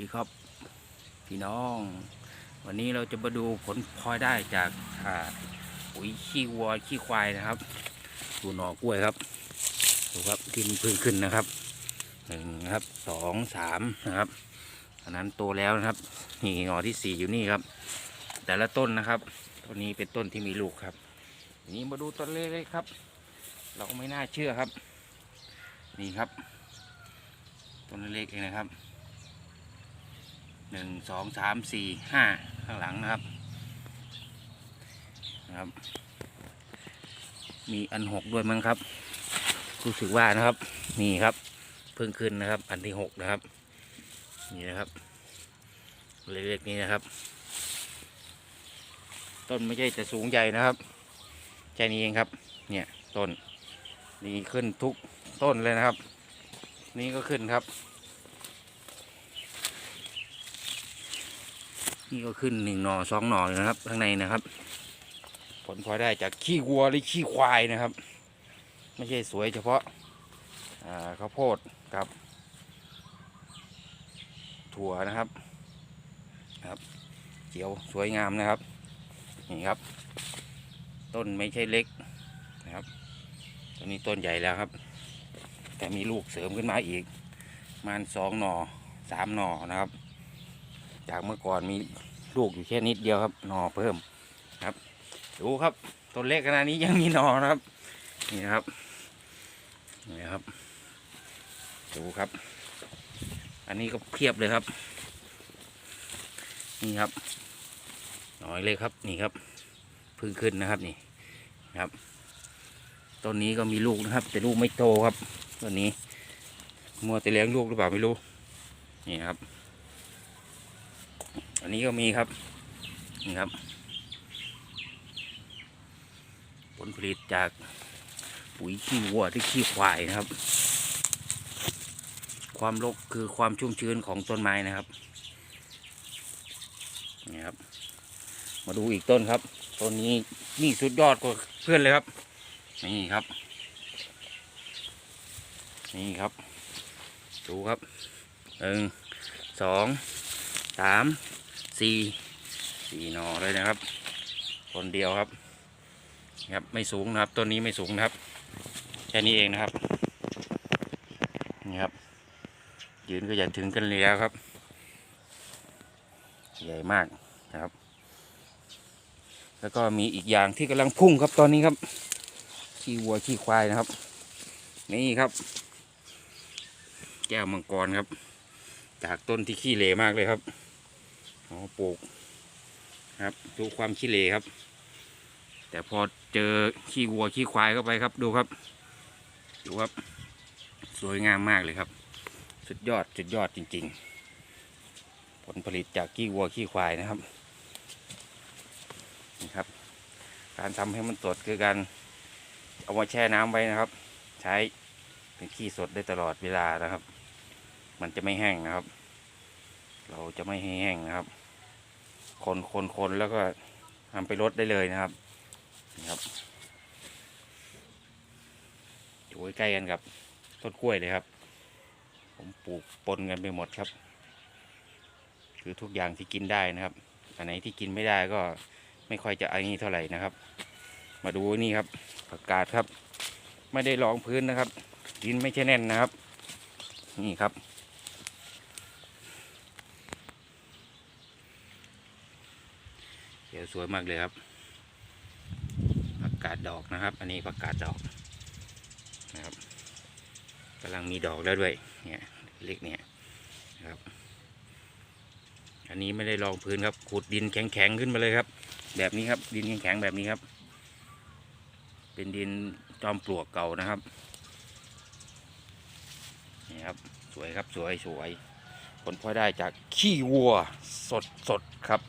ดีครับ พี่น้อง วันนี้เราจะมาดูผลพลอยได้จากปุ๋ยขี้วัวขี้ควายนะครับ ดูหน่อกล้วยครับ ดูครับที่มันพึ่งขึ้นนะครับหนึ่งครับสองสามนะครับอันนั้นโตแล้วนะครับ นี่หน่อที่สี่อยู่นี่ครับ แต่ละต้นนะครับต้นนี้เป็นต้นที่มีลูกครับทีนี้มาดูต้นเล็กๆครับ เราไม่น่าเชื่อครับ นี่ครับต้นเล็กๆเองนะครับ หนึ่งสองสามสี่ห้าข้างหลังนะครับนะครับ มีอันหกด้วยมั้งครับรู้สึกว่านะครับ นี่ครับ เพิ่งขึ้นนะครับ อันที่หกนะครับ นี่นะครับ เล็กๆนี้นะครับ ต้นไม่ใช่จะสูงใหญ่นะครับแค่นี้เองครับ เนี่ยต้นนี่ขึ้นทุกต้นเลยนะครับ นี่ก็ขึ้นครับ นี่ก็ขึ้นหนึ่งหน่อสองหน่อนะครับ ข้างในนะครับ ผลพลอยได้จากขี้วัวหรือขี้ควายนะครับ ไม่ใช่สวยเฉพาะข้าวโพดกับ ถั่วนะครับครับเขียวสวยงามนะครับนี่ครับ ต้นไม่ใช่เล็กนะครับตัวนี้ต้นใหญ่แล้วครับ แต่มีลูกเสริมขึ้นมาอีกมาณสองหน่อสามหน่อนะครับ จากเมื่อก่อนมีลูกอยู่แค่นิดเดียวครับหนอเพิ่มครับ ดูครับต้นเล็กขนาดนี้ยังมีหนอนะครับ นี่นะครับนี่ครับ ดูครับ อันนี้ก็เพียบเลยครับ นี่ครับหนอยเลยครับนี่ครับเพึ่งขึ้นนะครับนี่ครับต้นนี้ก็มีลูกนะครับ แต่ลูกไม่โตครับต้นนี้มัวแต่เลี้ยงลูกหรือเปล่าไม่รู้นี่ครับ อันนี้ก็มีครับ นี่ครับ ผลผลิตจากปุ๋ยขี้วัวที่ขี้ควายนะครับ ความรกคือความชุ่มชื้นของต้นไม้นะครับ นี่ครับ มาดูอีกต้นครับ ต้นนี้นี่สุดยอดกว่าเพื่อนเลยครับ นี่ครับ นี่ครับ ดูครับหนึ่งสอง สามสี่สี่หนอเลยนะครับต้นเดียวครับครับไม่สูงนะครับต้นนี้ไม่สูงนะครับแค่นี้เองนะครับนี่ครับ ยืนก็อย่าถึงกันเลยแล้วครับ ใหญ่มากนะครับ แล้วก็มีอีกอย่างที่กำลังพุ่งครับตอนนี้ครับขี้วัวขี้ควายนะครับ นี่ครับ แก้วมังกรครับ จากต้นที่ขี้เหร่มากเลยครับอ๋อปลูกครับ ดูความขี้เหร่ครับ แต่พอเจอขี้วัวขี้ควายเข้าไปครับ ดูครับ ดูครับ สวยงามมากเลยครับ สุดยอดสุดยอดจริง ๆ ผลผลิตจากขี้วัวขี้ควายนะครับนี่ครับ การทำให้มันสดคือการเอามาแช่น้ำไว้นะครับ ใช้เป็นขี้สดได้ตลอดเวลานะครับ มันจะไม่แห้งนะครับ เราจะไม่ให้แห้งนะครับ คนคนคนแล้วก็นำไปรดได้เลยนะครับนี่ครับอยู่ใกล้กันกับต้นกล้วยเลยครับ ผมปลูกปนกันไปหมดครับ คือทุกอย่างที่กินได้นะครับอันไหนที่กินไม่ได้ก็ไม่ค่อยจะไอ้นี่เท่าไหร่นะครับ มาดูนี่ครับผักกาดครับ ไม่ได้รองพื้นนะครับ ดินไม่ใช่แน่นนะครับ นี่ครับ เดียวสวยมากเลยครับผักกาดดอกนะครับ อันนี้ผักกาดดอกนะครับกำลังมีดอกแล้วด้วยเนี่ยเล็กเนี่ยนะครับ อันนี้ไม่ได้รองพื้นครับขุดดินแข็งๆขึ้นมาเลยครับ แบบนี้ครับดินแข็งๆแบบนี้ครับ เป็นดินจอมปลวกเก่านะครับนี่ครับสวยครับสวยสวยผลพลอยได้จากขี้วัวสดสดๆครับ